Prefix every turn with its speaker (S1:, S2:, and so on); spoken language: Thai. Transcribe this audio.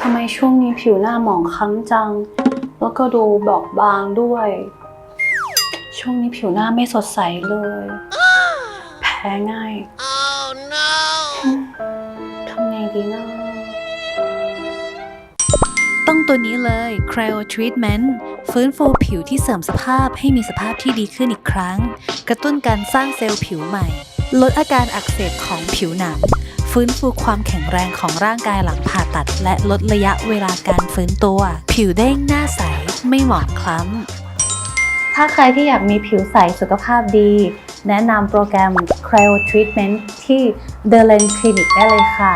S1: ทำไมช่วงนี้ผิวหน้าหมองคล้ำจัง แล้วก็ดูบอบบางด้วย ช่วงนี้ผิวหน้าไม่สดใสเลย แพ้ง่าย
S2: Oh no!
S1: ทำไงดีนะ
S3: ต้องตัวนี้เลย Cryo Treatment ฟื้นฟูผิวที่เสริมสภาพให้มีสภาพที่ดีขึ้นอีกครั้ง กระตุ้นการสร้างเซลล์ผิวใหม่ ลดอาการอักเสบของผิวหนัง ฟื้นฟูความแข็งแรงของร่างกายหลังผ่าตัด และลดระยะเวลาการฟื้นตัว ผิวเด้งหน้าใส ไม่หมองคล้ำ
S1: ถ้าใครที่อยากมีผิวใสสุขภาพดี แนะนำโปรแกรม Cryo Treatment ที่ The Lens Clinic ได้เลยค่ะ